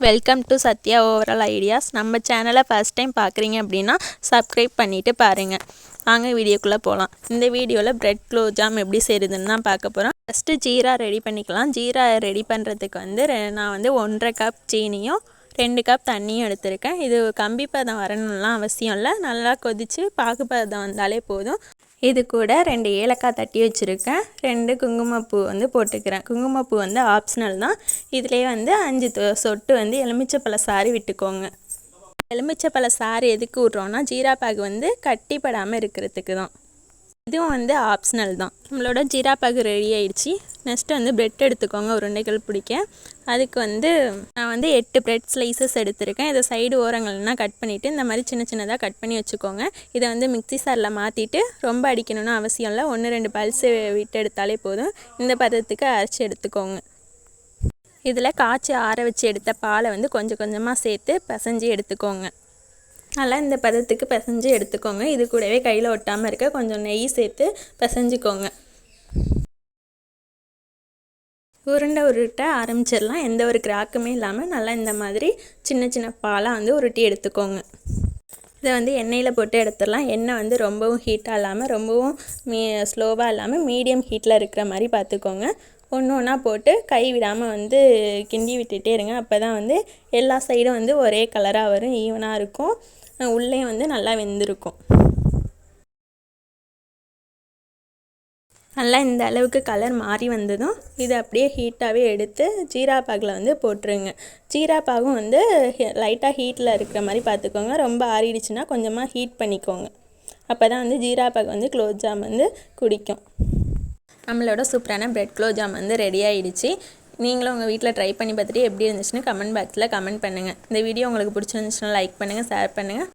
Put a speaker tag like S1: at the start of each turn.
S1: Welcome to Sathya overall ideas நம்ம சேனலை first time பார்க்குறீங்க அப்படின்னா சப்ஸ்கிரைப் பண்ணிவிட்டு பாருங்கள் வாங்க வீடியோக்குள்ளே போகலாம் இந்த வீடியோவில் பிரெட் குலோப்ஜாம் எப்படி செய்கிறதுன்னு தான் பார்க்க போகிறோம் ஃபஸ்ட்டு ஜீரா ரெடி பண்ணிக்கலாம். ஜீரா ரெடி பண்ணுறதுக்கு வந்து ரெ- நான் வந்து ஒன்றரை கப் சீனியும் ரெண்டு கப் தண்ணியும் எடுத்திருக்கேன். இது கம்பி பதம் வரணும்லாம் அவசியம் இல்லை. நல்லா கொதித்து பாகு பதம் வந்தாலே போதும். இது கூட ரெண்டு ஏலக்காய் தட்டி வச்சுருக்கேன். ரெண்டு குங்குமப்பூ வந்து போட்டுக்கிறேன். குங்குமப்பூ வந்து ஆப்ஷனல் தான். இதிலே வந்து அஞ்சு தொ- சொட்டு வந்து எலுமிச்சப்பழ சாரி விட்டுக்கோங்க. எலுமிச்சப்பழ சாறு எதுக்கு விட்றோன்னா ஜீரா பேக் வந்து கட்டிப்படாமல் இருக்கிறதுக்கு தான். இதுவும் வந்து ஆப்ஷனல் தான். நம்மளோட ஜீரா பாகு ரெடி ஆயிடுச்சு. நெக்ஸ்ட்டு வந்து பிரெட் எடுத்துக்கோங்க. உருண்டைகள் பிடிக்க. அதுக்கு வந்து நான் வந்து எட்டு பிரெட் ஸ்லைசஸ் எடுத்திருக்கேன். இதை சைடு ஓரங்கள்லாம் கட் பண்ணிவிட்டு இந்த மாதிரி சின்ன சின்னதாக கட் பண்ணி வச்சுக்கோங்க. இதை வந்து மிக்ஸி சாரில் மாற்றிட்டு ரொம்ப அடிக்கணும்னு அவசியம் இல்லை. ஒன்று ரெண்டு பல்ஸு விட்டு எடுத்தாலே போதும். இந்த பதத்துக்கு அரைச்சி எடுத்துக்கோங்க. இதில் காய்ச்சி ஆற வச்சு எடுத்த பாலை வந்து கொஞ்சம் கொஞ்சமாக சேர்த்து பிசைஞ்சு எடுத்துக்கோங்க. நல்லா இந்த பதத்துக்கு பிசைஞ்சு எடுத்துக்கோங்க. இது கூடவே கையில் ஒட்டாமல் இருக்க கொஞ்சம் நெய் சேர்த்து பிசைஞ்சுக்கோங்க. உருண்டை உருட்ட ஆரம்பிச்சிடலாம். எந்த ஒரு கிராக்குமே இல்லாமல் நல்லா இந்த மாதிரி சின்ன சின்ன பாலாக வந்து உருட்டி எடுத்துக்கோங்க. இதை வந்து எண்ணெயில் போட்டு எடுத்துடலாம். எண்ணெய் வந்து ரொம்பவும் ஹீட்டாக இல்லாமல் ரொம்பவும் மீ ஸ்லோவாக இல்லாமல் மீடியம் ஹீட்டில் இருக்கிற மாதிரி பார்த்துக்கோங்க. ஒன்று ஒன்றா போட்டு கை விடாமல் வந்து கிண்டி விட்டுட்டே இருங்க. அப்போ தான் வந்து எல்லா சைடும் வந்து ஒரே கலராக வரும் ஈவனாக இருக்கும். உள்ளே வந்து நல்லா வெந்திருக்கும். நல்லா இந்த அளவுக்கு கலர் மாறி வந்ததும் இதை அப்படியே ஹீட்டாகவே எடுத்து ஜீரா பாகில் வந்து போட்டுருங்க. ஜீரா பாகும் வந்து லைட்டாக ஹீட்டில் இருக்கிற மாதிரி பார்த்துக்கோங்க. ரொம்ப ஆறிடுச்சுன்னா கொஞ்சமாக ஹீட் பண்ணிக்கோங்க. அப்போ தான் வந்து ஜீரா பாக் வந்து குலோப் ஜாம் வந்து குடிக்கும். நம்மளோட சூப்பரான பிரெட் குலோப் ஜாம் வந்து ரெடி ஆயிடுச்சு. நீங்களும் உங்கள் வீட்டில் ட்ரை பண்ணி பார்த்துட்டு எப்படி இருந்துச்சுன்னு கமெண்ட் பாக்ஸில் கமெண்ட் பண்ணுங்கள் இந்த வீடியோ உங்களுக்கு பிடிச்சிருந்துச்சுன்னா லைக் பண்ணுங்கள் ஷேர் பண்ணுங்கள்